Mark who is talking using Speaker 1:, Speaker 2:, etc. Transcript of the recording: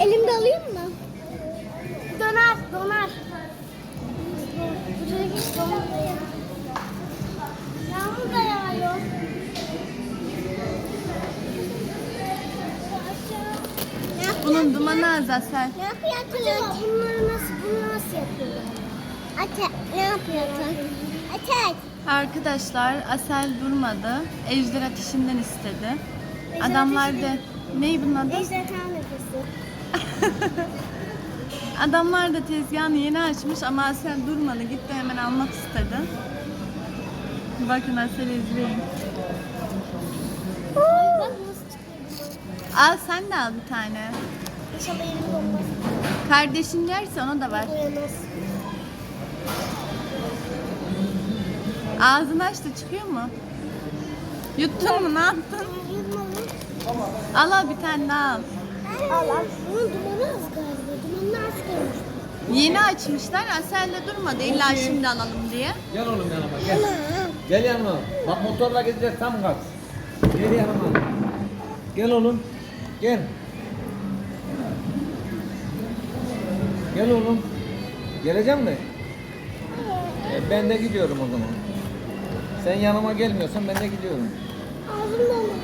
Speaker 1: Elimde alayım
Speaker 2: mı?
Speaker 1: Donar, donar. Bu çocuk donar. Yağmur da yağıyor.
Speaker 2: Bunun dumanı
Speaker 3: az Asel.
Speaker 2: Ne yapıyorsun?
Speaker 1: Bunları nasıl, bunu nasıl yapıyorlar?
Speaker 2: Ate, ne yapıyorsun? Ate.
Speaker 3: Arkadaşlar Asel durmadı. Ejder ateşinden istedi.
Speaker 1: Adamlar da...
Speaker 3: Ney bunun adı? Ejder
Speaker 1: nefesi.
Speaker 3: Adamlar da tezgahını yeni açmış ama Asel durmadı. Gitti hemen almak istedi. Bakın Asel izleyin.
Speaker 2: Bak
Speaker 1: nasıl çıkıyor.
Speaker 3: Al sen de al bir tane.
Speaker 1: İnşallah elim olmaz.
Speaker 3: Kardeşin yerse ona da ver.
Speaker 1: Uyanmaz.
Speaker 3: Ağzını aç da çıkıyor mu? Yuttun mu ne yaptın? Al al bir tane daha al.
Speaker 2: Al al.
Speaker 1: Bunun dumanı az galiba. Dumanını az görmüş.
Speaker 3: Yeni açmışlar. Asel de durmadı. İlla şimdi alalım diye.
Speaker 4: Gel oğlum yanıma gel. Gel yanıma. Bak motorla gideceğiz tam gaz. Gel yanıma. Gel oğlum. Gel. Gel oğlum. Gelecek mi?
Speaker 1: E, ben de
Speaker 4: gidiyorum o zaman. Sen yanıma gelmiyorsan ben de gidiyorum.
Speaker 1: Ağzım doldu.